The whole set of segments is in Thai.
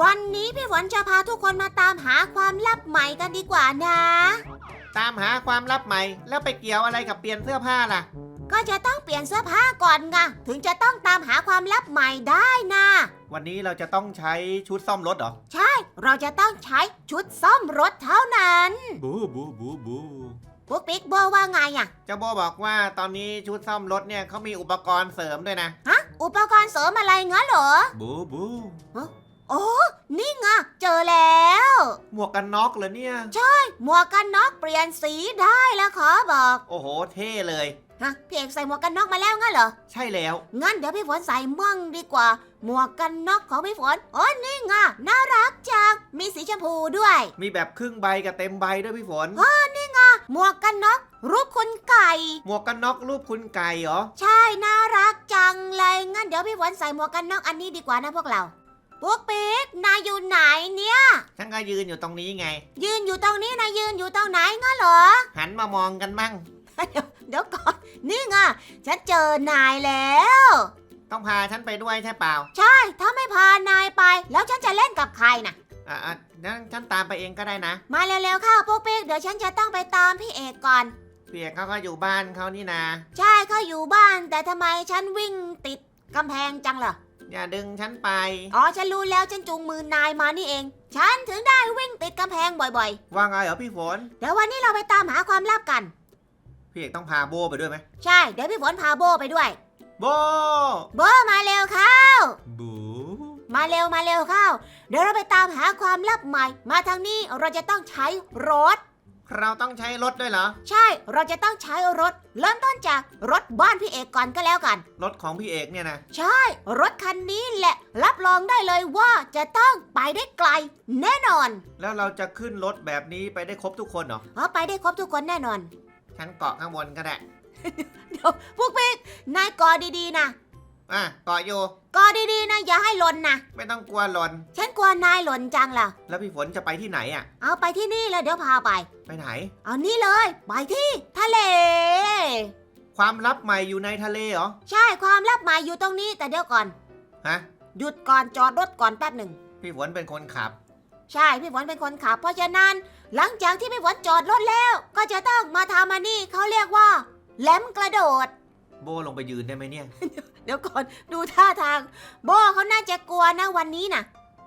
วันนี้พี่ฝนจะพาทุกคนมาตามหาความลับใหม่กันดีกว่านะ ตามหาความลับใหม่ แล้วไปเกี่ยวอะไรกับเปลี่ยนเสื้อผ้าล่ะ ก็จะต้องเปลี่ยนเสื้อผ้าก่อนไงถึงจะต้องตามหาความลับใหม่ได้นะ วันนี้เราจะต้องใช้ชุดซ่อมรถเหรอ ใช่ เราจะต้องใช้ชุดซ่อมรถเท่านั้นบูบูบูบูปุ๊กปิ๊กโบว่าไงอะเจ้าโบบอกว่าตอนนี้ชุดซ่อมรถเนี่ยเขามีอุปกรณ์เสริมด้วยนะฮะอุปกรณ์เสริมอะไรงั้นเหรอบูบูโอ้นี่ไงเจอแล้ว หมวกกันน็อกเหรอเนี่ย หมวกกันน็อกเปลี่ยนสีได้แล้วขอบอก โอ้โห เท่เลย ฮะพี่เอกใส่หมวกกันน็อกมาแล้วงั้นเหรอ ใช่แล้ว งั้นเดี๋ยวพี่ฝนใส่มั่งดีกว่า หมวกกันน็อกของพี่ฝนโอ้นี่ไงน่ารักจัง มีสีชมพูด้วย มีแบบครึ่งใบกับเต็มใบด้วยพี่ฝน หมวกกันน็อกรูปคุณไก่ หมวกกันน็อกรูปคุณไก่เหรอ ใช่ น่ารักจังเลย งั้นเดี๋ยวพี่ฝนใส่หมวกกันน็อกอันนี้ดีกว่านะพวกเรา ปุ๊กปิ๊กนายอยู่ไหนเนี่ย ฉันก็ยืนอยู่ตรงนี้ไง ยืนอยู่ตรงนี้นายยืนอยู่ตรงไหนงั้นเหรอ หันมามองกันมั่งเดี๋ยวก่อนนี่ไงฉันเจอนายแล้ว ต้องพาฉันไปด้วยใช่เปล่า ใช่ถ้าไม่พานายไป แล้วฉันจะเล่นกับใครน่ะอะอะงั้นฉันตามไปเองก็ได้นะ มาเร็วๆเข้าปุ๊กปิ๊กเดี๋ยวฉันจะต้องไปตามพี่เอกก่อนเพียกเขาก็อยู่บ้านเขานี่นาใช่เขาอยู่บ้านแต่ทำไมฉันวิ่งติดกำแพงจังเหรอ อย่าดึงฉันไป อ๋อ ฉันรู้แล้วฉันจูงมือนายมานี่เอง ฉันถึงได้วิ่งติดกำแพงบ่อยว่าไงเหรอพี่ฝน ๆ เดี๋ยววันนี้เราไปตามหาความลับกัน พี่เอกต้องพาโบไปด้วยไหมใช่ เดี๋ยวพี่ฝนพาโบไปด้วย โบโบมาเร็วเข้าบูมาเร็วมาเร็วเข้า เดี๋ยวเราไปตามหาความลับใหม่ มาทางนี้เราจะต้องใช้รถ เราต้องใช้รถด้วยเหรอ ใช่ เราจะต้องใช้รถ เริ่มต้นจากรถบ้านพี่เอกก่อนก็แล้วกัน รถของพี่เอกเนี่ยนะ ใช่ รถคันนี้แหละ รับรองได้เลยว่าจะต้องไปได้ไกล แน่นอนแล้วเราจะขึ้นรถแบบนี้ไปได้ครบทุกคนเหรอเพราะไปได้ครบทุกคนแน่นอน ฉันเกาะข้างบนก็ได้เดี๋ยวพวกพี่นายกอดีๆนะ อะเกาะอยู่กอดีๆนะอย่าให้หล่นนะ ไม่ต้องกลัวหล่นฉันกลัวนายหล่นจังล่ะ แล้วพี่ฝนจะไปที่ไหนอะ เอาไปที่นี่แล้วเดี๋ยวพาไป ไปไหน เอานี่เลย ไปที่ทะเล ความลับใหม่อยู่ในทะเลเหรอ ใช่ความลับหมายอยู่ตรงนี้แต่เดี๋ยวก่อน ฮะ หยุดก่อนจอดรถก่อนแป๊บหนึ่ง พี่ฝนเป็นคนขับ ใช่พี่ฝนเป็นคนขับ เพราะฉะนั้น หลังจากที่พี่ฝนจอดรถแล้ว ก็จะต้องมาทำอันนี้เขาเรียกว่าแหลมกระโดด โบลงไปยืนได้ไหมเนี่ย เดี๋ยวก่อนดูท่าทาง โบเขาน่าจะกลัวนะวันนี้นะ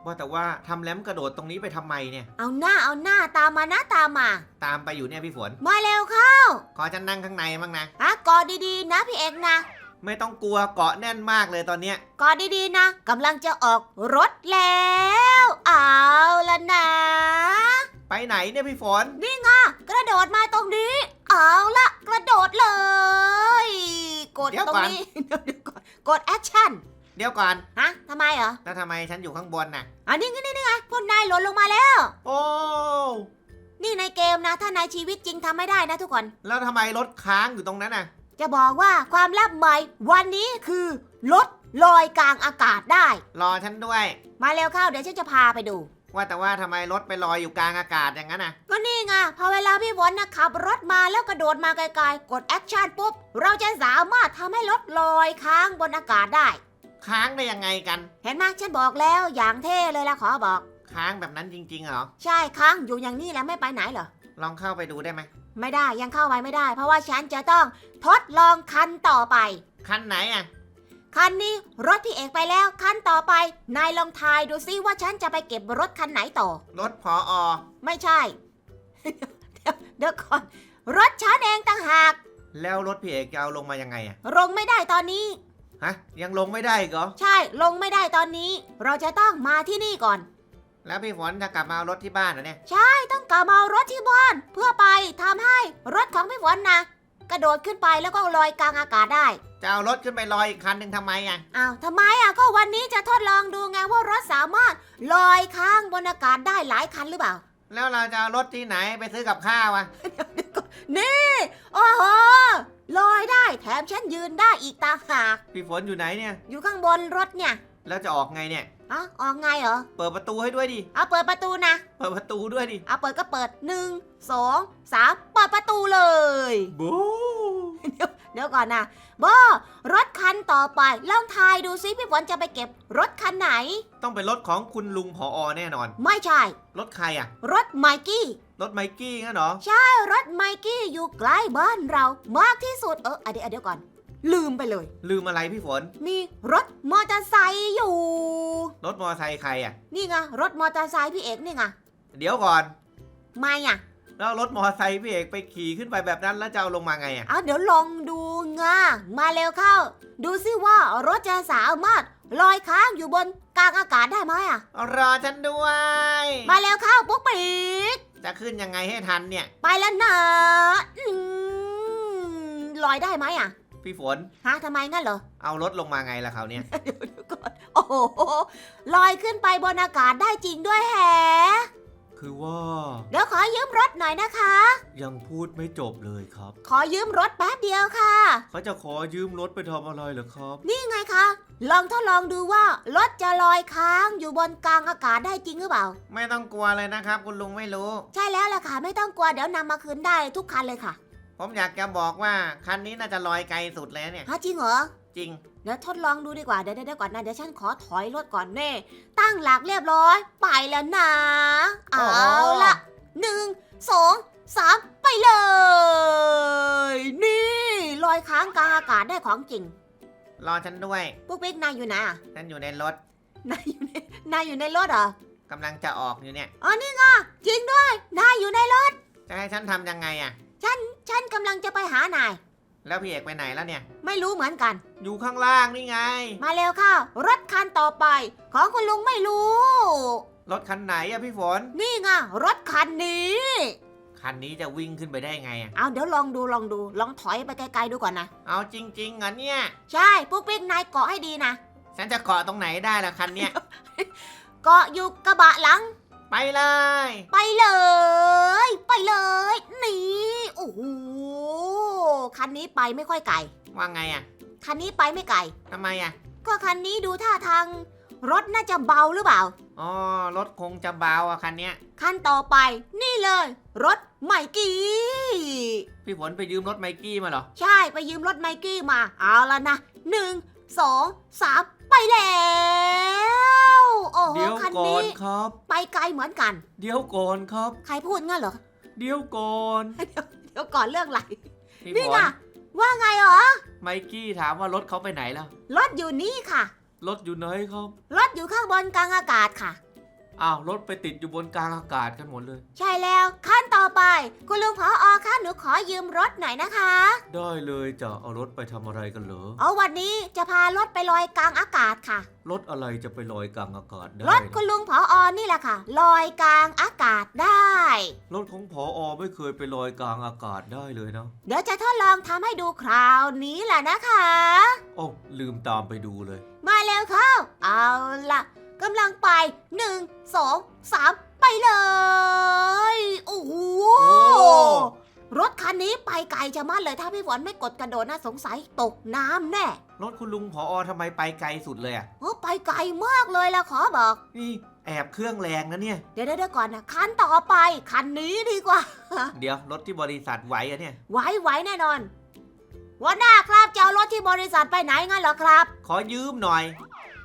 ว่าแต่ว่าทำแรมกระโดดตรงนี้ไปทำไมเนี่ย เอาหน้าเอาหน้าตามมานะตามมา ตามไปอยู่เนี่ยพี่ฝน มาเร็วเข้าขอฉันนั่งข้างในบ้างนะฮะกอดดีๆ นะพี่เอกนะ ไม่ต้องกลัวเกาะแน่นมากเลยตอนเนี้ยกอดดีๆนะกำลังจะออกรถแล้ว เอาละนะ ไปไหนเนี่ยพี่ฝนนี่ไงกระโดดมาตรงนี้ เอาละกระโดดเลย กดเดี๋ยวตรงก่อน นี้เดี๋ยวเดี๋ยว ก่อนกดแอคชั่นเดี๋ยวก่อน ฮะทำไมเหรอแล้วทำไมฉันอยู่ข้างบนน่ะ อันนี้นี่นี่ไงพวกนายหล่นลงมาแล้ว โอ้ นี่ในเกมนะ ถ้าในชีวิตจริงทำไม่ได้นะทุกคน แล้วทำไมรถค้างอยู่ตรงนั้นน่ะ จะบอกว่าความลับใหม่วันนี้คือรถลอยกลางอากาศได้ รอฉันด้วย มาเร็วเข้าเดี๋ยวฉันจะพาไปดู ว่าแต่ว่าทำไมรถไปลอยอยู่กลางอากาศอย่างนั้นน่ะ ก็นี่ไงพอเวลาพี่ฝนนะขับรถมาแล้วกระโดดมาไกลๆ กดแอคชั่นปุ๊บ เราจะสามารถทำให้รถลอยค้างบนอากาศได้ ค้างได้ยังไงกัน เห็นไหมฉันบอกแล้วอย่างเท่เลยละขอบอก ค้างแบบนั้นจริงๆเหรอ ใช่ค้างอยู่อย่างนี้แหละไม่ไปไหนเหรอ ลองเข้าไปดูได้ไหมไม่ได้ยังเข้าไปไม่ได้ เพราะว่าฉันจะต้องทดลองคันต่อไป คันไหนอะ คันนี้รถพี่เอกไปแล้ว คันต่อไป นายลองทายดูซิว่าฉันจะไปเก็บรถคันไหนต่อ รถพออไม่ใช่ เดี๋ยวเดี๋ยวก่อน รถฉันเองต่างหาก แล้วรถพี่เอกจะเอาลงมายังไงอะลงไม่ได้ตอนนี้ ฮะ ยังลงไม่ได้อีกเหรอ ใช่ลงไม่ได้ตอนนี้ เราจะต้องมาที่นี่ก่อน แล้วพี่ฝนจะกลับมาเอารถที่บ้านเหรอเนี่ยต้องกลับมาเอารถที่บ้านเพื่อไปทำให้รถของพี่ฝนนะกระโดดขึ้นไปแล้วก็ลอยกลางอากาศได้ จะเอารถขึ้นไปลอยอีกคันหนึ่งทำไมอะ อ้าวทำไมอะก็วันนี้จะทดลองดูไงว่ารถสามารถลอยค้างบนอากาศได้หลายคันหรือเปล่า แล้วเราจะเอารถที่ไหนไปซื้อกับข้าวอะ นี่โอ้โหลอยได้แถมฉันยืนได้อีกต่างหากพี่ฝนอยู่ไหนเนี่ย อยู่ข้างบนรถเนี่ยแล้วจะออกไงเนี่ย อ๋อออกไงเหรอเปิดประตูให้ด้วยดิ เอาเปิดประตูนะ เปิดประตูด้วยดิ เอาเปิดก็เปิดหนึ่งสองสามเปิดประตูเลย บู เดี๋ยวเดี๋ยวก่อนนะโบรถคันต่อไปลองทายดูซิพี่ฝนจะไปเก็บรถคันไหน ต้องเป็นรถของคุณลุงผอแน่นอน ไม่ใช่ รถใครอะ รถไมกี้ รถไมกี้งั้นเหรอรถไมกี้อยู่ใกล้บ้านเรามากที่สุดเอออะเดี๋ยวเดี๋ยวก่อน ลืมไปเลย ลืมอะไรพี่ฝน มีรถมอเตอร์ไซค์อยู่ รถมอไซค์ใครอะ นี่ไงรถมอเตอร์ไซค์พี่เอกนี่ไงเดี๋ยวก่อน ไม่อะ แล้วรถมอไซค์พี่เอกไปขี่ขึ้นไปแบบนั้นแล้วจะเอาลงมาไงอะเอาเดี๋ยวลองดูงามาเร็วเข้า ดูซิว่ารถจะสามารถลอยค้างอยู่บนกลางอากาศได้ไหมอะ รอฉันด้วย มาเร็วเข้าปุ๊กปีกจะขึ้นยังไงให้ทันเนี่ย ไปแล้วนะอืมลอยได้ไหมอะพี่ฝนฮะทำไมงั้นเหรอ เอารถลงมาไงล่ะเขาวเนี่ย เดี๋ยวเดี๋ยวก่อน โอ้โหลอยขึ้นไปบนอากาศได้จริงด้วยแฮะ คือว่าเดี๋ยวขอยืมรถหน่อยนะคะ ยังพูดไม่จบเลยครับ ขอยืมรถแป๊บเดียวค่ะ เขาจะขอยืมรถไปทำอะไรเหรอครับ นี่ไงคะ ลองทดลองดูว่ารถจะลอยค้างอยู่บนกลางอากาศได้จริงหรือเปล่า ไม่ต้องกลัวเลยนะครับ คุณลุงไม่รู้ ใช่แล้วล่ะค่ะ ไม่ต้องกลัวเดี๋ยวนำมาคืนได้ทุกคันเลยค่ะ ผมอยากจะบอกว่าคันนี้น่าจะลอยไกลสุดแล้วเนี่ยฮะจริงเหรอ จริง เดี๋ยวทดลองดูดีกว่า เดี๋ยวเดี๋ยวก่อนนะ เดี๋ยวฉันขอถอยรถก่อนเน่ตั้งหลักเรียบร้อย ไปแล้วนะโอ้เอาโหละหนึ่งสองสามไปเลย นี่ลอยค้างกลางอากาศได้ของจริง รอฉันด้วยปุ๊กปิ๊กนายอยู่ไหนอะฉันอยู่ในรถนายอยู่ในนายอยู่ในรถเหรอกำลังจะออกอยู่เนี่ย อ๋อนี่ไงจริงด้วย นายอยู่ในรถ จะให้ฉันทำยังไงอะฉันกำลังจะไปหานาย แล้วพี่เอกไปไหนแล้วเนี่ย ไม่รู้เหมือนกัน อยู่ข้างล่างนี่ไง มาเร็วเข้ารถคันต่อไป ของคุณลุงไม่รู้ รถคันไหนอะพี่ฝน นี่ไงรถคันนี้ คันนี้จะวิ่งขึ้นไปได้ไงอะเอาเดี๋ยวลองดูลองดูลองถอยไปไกลๆดูก่อนนะ เอาจริงๆเหรอเนี่ย ใช่ปุ๊กปิ๊กนายเกาะให้ดีนะ ฉันจะเกาะตรงไหนได้ล่ะคันเนี้ย เกาะอยู่กระบะหลัง ไปเลย ไปเลย ไปเลย นี่โอ้โห คันนี้ไปไม่ค่อยไกล ว่าไงอะคันนี้ไปไม่ไกล ทำไมอะก็คันนี้ดูท่าทางรถน่าจะเบาหรือเปล่า อ๋อ รถคงจะเบาอะคันเนี้ย คันต่อไป นี่เลย รถไมกี้ พี่ฝนไปยืมรถไมกี้มาเหรอ ใช่ไปยืมรถไมกี้มา เอาแล้วนะหนึ่งสองสามไปแล้วโอ้โหเดี๋ยวคันก่อนี้นครับ ไปไกลเหมือนกัน เดี๋ยวก่อนครับ ใครพูดงั้นเหรอ เดี๋ยวก่อน เดี๋ยวก่อนเรื่องอะไร พี่นี่ฝไงนว่าไงเหรอไมกี้ถามว่ารถเขาไปไหนแล้ว รถอยู่นี่ค่ะ รถอยู่ไหนครับ รถอยู่ข้างบนกลางอากาศค่ะ อ้าวรถไปติดอยู่บนกลางอากาศกันหมดเลย ใช่แล้วขั้นต่อ ไป คุณลุงพออค่ะหนูขอยืมรถหน่อยนะคะ ได้เลยจะเอารถไปทำอะไรกันเหรอ เอาวันนี้จะพารถไปลอยกลางอากาศค่ะ รถอะไรจะไปลอยกลางอากาศได้รถคุณลุงพออนี่แหละค่ะ ลอยกลางอากาศได้ รถของผออไม่เคยไปลอยกลางอากาศได้เลยนะ เดี๋ยวจะทดลองทำให้ดูคราวนี้แหละนะคะ โอ้ลืมตามไปดูเลย มาแล้วเข้า เอาล่ะกำลังไปหนึ่งสองสาม ไปเลย โอ้โหโอ้รถคันนี้ไปไกลจะมากเลยถ้าพี่ฝนไม่กดกระโดดน่าสงสัยตกน้ำแน่ รถคุณลุงผออทำไมไปไกลสุดเลยอะโอ้ไปไกลมากเลยละขอบอก นี่แอบเครื่องแรงนะเนี่ย เดี๋ยวเดี๋ยวก่อนนะคันต่อไปคันนี้ดีกว่า เดี๋ยวรถที่บริษัทไหวอะเนี่ย ไหวไหวแน่นอนวันหน้าครับจะเอารถที่บริษัทไปไหนงั้นเหรอครับ ขอยืมหน่อย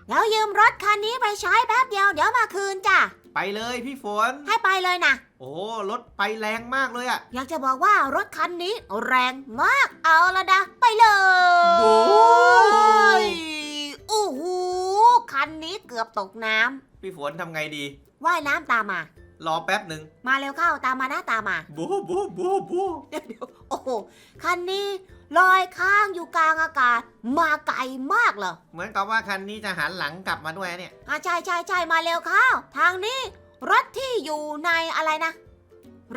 แล้วยืมรถคันนี้ไปใช้แป๊บเดียวเดี๋ยวมาคืนจ้ะ ไปเลยพี่ฝน ให้ไปเลยนะ โอ้รถไปแรงมากเลยอะอยากจะบอกว่ารถคันนี้แรงมาก เอาละนะ ไปเลยโอ้โหคันนี้เกือบตกน้พี่ฝนทำไงดีำว่ายน้ำตามมา รอแป๊บหนึ่งมาเร็วเข้าตามมานะตามมา บูบูบูบูเดี๋ยวโอ้โหคันนี้ ลอยข้างอยู่กลางอากาศ มาไกลมากเลยเหมือนกับว่าคันนี้จะหันหลังกลับมาด้วยเนี่ย อะใช่ใช่ใช่มาเร็วเข้า ทางนี้ รถที่อยู่ในอะไรนะ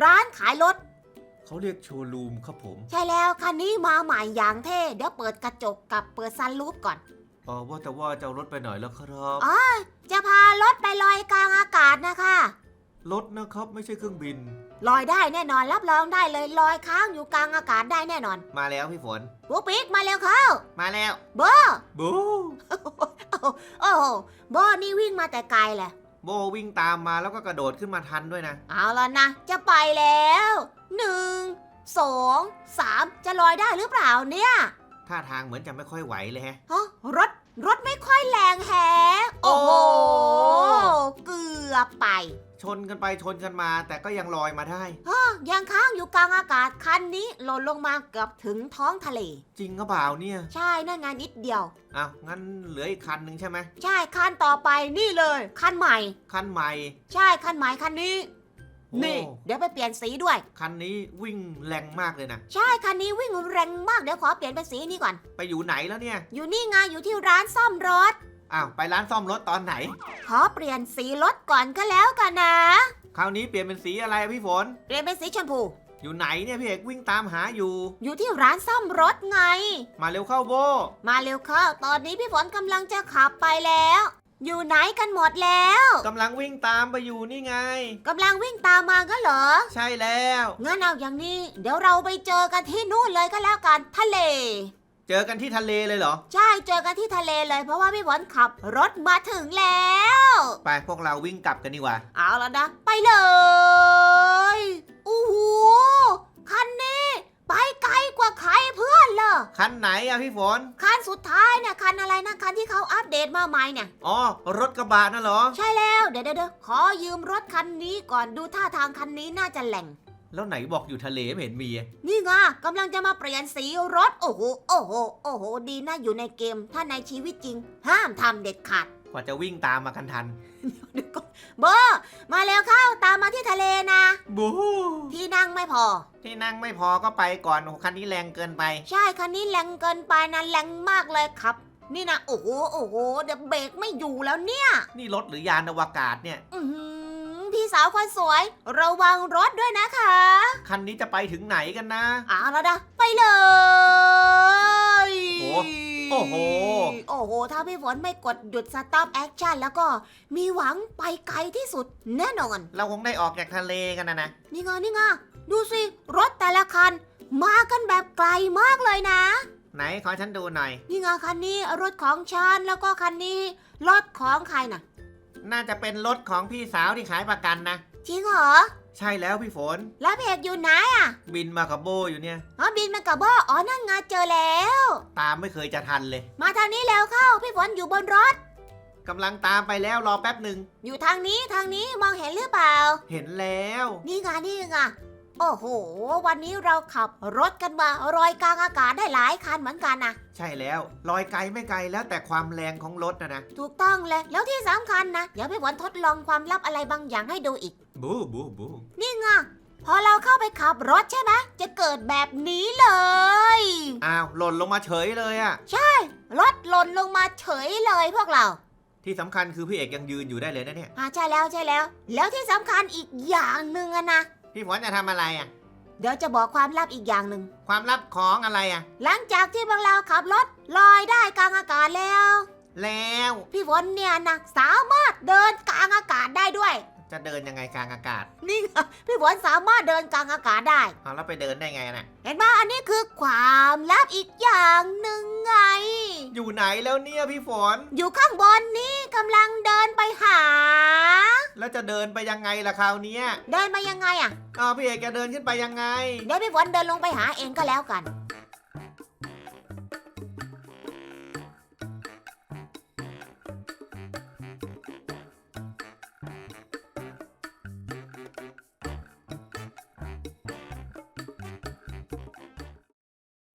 ร้านขายรถ เขาเรียกโชว์รูมครับผมใช่แล้วคันนี้มาใหม่อย่างเท่ เดี๋ยวเปิดกระจกกับเปิดซันรูฟก่อนเออว่าแต่ว่าจะเอารถไปไหนแล้วครับอ๋อจะพารถไปลอยกลางอากาศนะคะ รถนะครับ ไม่ใช่เครื่องบิน ลอยได้แน่นอนรับรองได้เลยลอยค้างอยู่กลางอากาศได้แน่นอนมาแล้วพี่ฝน ปุ๊กปิ๊กมาเร็วเข้ามาแล้วเบอร์บูโอ้โหโบนี่วิ่งมาแต่ไกลแหละ โบวิ่งตามมาแล้วก็กระโดดขึ้นมาทันด้วยนะ เอาแล้วนะ จะไปแล้วหนึ่งสองสามจะลอยได้หรือเปล่าเนี่ยท่าทางเหมือนจะไม่ค่อยไหวเลยแฮะฮะรถรถไม่ค่อยแรงแฮะโอ้โหเกื อบไปชนกันไปชนกันมา แต่ก็ยังลอยมาได้ฮะยังค้างอยู่กลางอากาศคันนี้หล่นลงมาเกือบถึงท้องทะเล จริงก็เปล่าเนี่ยใช่นั่นไงนิดเดียว อ้าวงั้นเหลืออีกคันหนึ่งใช่ไหมใช่คันต่อไปนี่เลยคันใหม่ คันใหม่ใช่คันใหม่คันนี้ โอ้นี่ เดี๋ยวไปเปลี่ยนสีด้วย คันนี้วิ่งแรงมากเลยนะใช่คันนี้วิ่งแรงมากเดี๋ยวขอเปลี่ยนเป็นสีนี้ก่อน ไปอยู่ไหนแล้วเนี่ย อยู่นี่ไงอยู่ที่ร้านซ่อมรถ อ้าวไปร้านซ่อมรถตอนไหน ขอเปลี่ยนสีรถก่อนก็แล้วกันนะ คราวนี้เปลี่ยนเป็นสีอะไรอะพี่ฝน เปลี่ยนเป็นสีชมพู อยู่ไหนเนี่ยพี่เอกวิ่งตามหาอยู่ อยู่ที่ร้านซ่อมรถไง มาเร็วเข้าโบ มาเร็วเข้า ตอนนี้พี่ฝนกำลังจะขับไปแล้ว อยู่ไหนกันหมดแล้วกำลังวิ่งตามไปอยู่นี่ไง กำลังวิ่งตามมาก็เหรอ ใช่แล้ว งั้นเอาอย่างนี้ เดี๋ยวเราไปเจอกันที่นู่นเลยก็แล้วกัน ทะเล เจอกันที่ทะเลเลยเหรอ ใช่เจอกันที่ทะเลเลย เพราะว่าพี่ฝนขับรถมาถึงแล้ว ไปพวกเราวิ่งกลับกันดีกว่า เอาแล้วนะ ไปเลยอู้หูคันนี้ ไปไกลกว่าใครเพื่อนเลยคันไหนอะพี่ฝน คันสุดท้ายเนี่ยคันอะไรนะคันที่เขาอัปเดตมาใหม่เนี่ย อ๋อ รถกระบะน่ะเหรอ ใช่แล้วเดี๋ยวเดี๋ยวเดี๋ยวขอยืมรถคันนี้ก่อนดูท่าทางคันนี้น่าจะแหล่ง แล้วไหนบอกอยู่ทะเลไม่เห็นมีอะนี่ไงกำลังจะมาเปลี่ยนสีรถ โอ้โห โอ้โห โอ้โห ดีนะอยู่ในเกม ถ้าในชีวิตจริง ห้ามทำเด็ดขาด กว่าจะวิ่งตามมากันทันเดี๋ยวก่อนเบอร์มาแล้วเข้าตามมาที่ทะเลนะ บูที่นั่งไม่พอ ที่นั่งไม่พอก็ไปก่อนโอ้โหคันนี้แรงเกินไป ใช่คันนี้แรงเกินไปนะแรงมากเลยครับ นี่นะ โอ้โห โอ้โห เดี๋ยวเบรกไม่อยู่แล้วเนี่ย นี่รถหรือยานอวกาศเนี่ย อือหือ พี่สาวคนสวย ระวังรถด้วยนะคะ คันนี้จะไปถึงไหนกันนะ เอาแล้วนะไปเลยโอ้โอ้โห โอ้โห ถ้าพี่ฝนไม่กดหยุดสต็อปแอคชั่นแล้วก็มีหวังไปไกลที่สุดแน่นอน เราคงได้ออกจากทะเลกันนะนะ นี่ไงนี่ไงดูสิ รถแต่ละคัน มากันแบบไกลมากเลยนะ ไหนขอฉันดูหน่อย นี่ไงคันนี้รถของฉันแล้วก็คันนี้รถของใครน่ะ น่าจะเป็นรถของพี่สาวที่ขายประกันนะ จริงเหรอ ใช่แล้วพี่ฝน แล้วเพกอยู่ไหนอะบินมากับโบอยู่เนี่ย อ๋อบินมากับบ่ออ๋อนั่นไงเจอแล้ว ตามไม่เคยจะทันเลยมาทางนี้แล้วเข้า พี่ฝนอยู่บนรถ กำลังตามไปแล้วรอแป๊บหนึ่งอยู่ทางนี้ทางนี้มองเห็นหรือเปล่า เห็นแล้ว นี่ไงนี่ไง โอ้โห วันนี้เราขับรถกันมาลอยกลางอากาศได้หลายคันเหมือนกันนะ ใช่แล้ว ลอยไกลไม่ไกลแล้วแต่ความแรงของรถนะนะ ถูกต้องเลย แล้วที่สำคัญนะ เดี๋ยวพี่ฝนทดลองความลับอะไรบางอย่างให้ดูอีก บูบูบูนี่ไงพอเราเข้าไปขับรถใช่ไหมจะเกิดแบบนี้เลย อ้าว หล่นลงมาเฉยเลยอะรถหล่นลงมาเฉยเลยพวกเรา ที่สำคัญคือพี่เอกยังยืนอยู่ได้เลยนะเนี่ย อ่าใช่แล้วใช่แล้ว แล้วที่สำคัญอีกอย่างหนึ่งอะนะ พี่ฝนจะทำอะไรอะเดี๋ยวจะบอกความลับอีกอย่างหนึ่ง ความลับของอะไรอะหลังจากที่พวกเราขับรถลอยได้กลางอากาศแล้ว แล้ว พี่ฝนเนี่ยนะสามารถเดินกลางอากาศได้ด้วย จะเดินยังไงกลางอากาศนี่ไงพี่ฝนสามารถเดินกลางอากาศได้ เอาแล้วไปเดินได้ไงน่ะ เห็นไหมอันนี้คือความลับอีกอย่างหนึ่งไง อยู่ไหนแล้วเนี่ยพี่ฝน อยู่ข้างบนนี้กำลังเดินไปหา แล้วจะเดินไปยังไงล่ะคราวเนี้ยเดินมายังไงอะอ้าวพี่เอกจะเดินขึ้นไปยังไง เดี๋ยวพี่ฝนเดินลงไปหาเองก็แล้วกัน